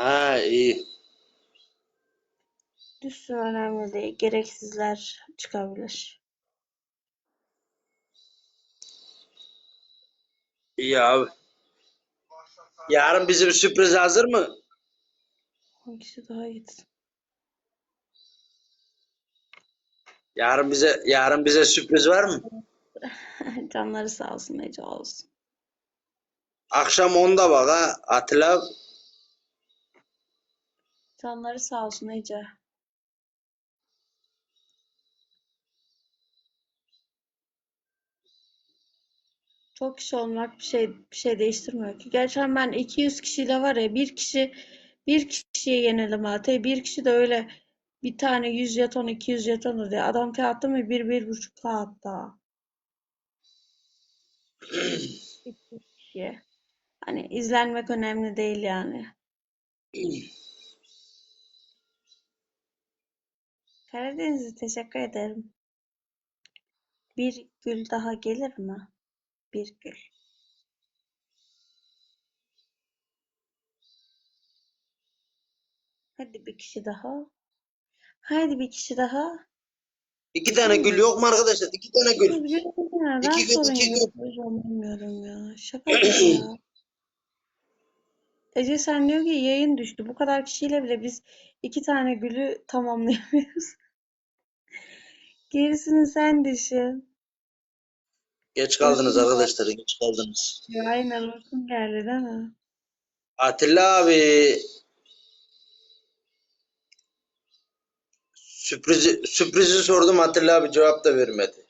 Ha iyi. Düşsün önemli değil. Gereksizler çıkabilir. İyi abi. Yarın bize bir sürpriz hazır mı? Hangisi daha gitsin? Yarın bize yarın bize sürpriz var mı? Canları sağ olsun Ece olsun. Akşam 10'da bak ha Atilla. Canları sağ olsun Ece. Çok kişi olmak bir şey bir şey değiştirmiyor ki. Geçen ben 200 kişiyle var ya bir kişi bir kişiye yenildim AT. Bir kişi de öyle bir tane 100 jeton 200 jeton diye. Adam attı mı bir bir buçuk kağıt daha. Bir kişiye. Hani izlenmek önemli değil yani. Karadeniz'e teşekkür ederim. Bir gül daha gelir mi? Bir gül. Hadi bir kişi daha. Haydi bir kişi daha. İki tane gül yok mu arkadaşlar? İki tane gül. Bir gül nereden İki gül, iki gül. bilmiyorum ya. Şaka ya. Ece sen diyor ki yayın düştü. Bu kadar kişiyle bile biz iki tane gülü tamamlayamıyoruz. Gerisini sen düşün. Geç kaldınız arkadaşlar. Geç kaldınız. Ya aynen uykum geldi değil mi? Atilla abi sürprizi, sürprizi sordum Atilla abi cevap da vermedi.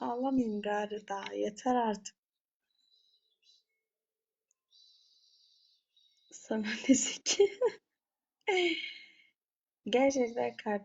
Ağlamayayım gari daha. Yeter artık. Sana ne ki? Gerçekten kardeşim.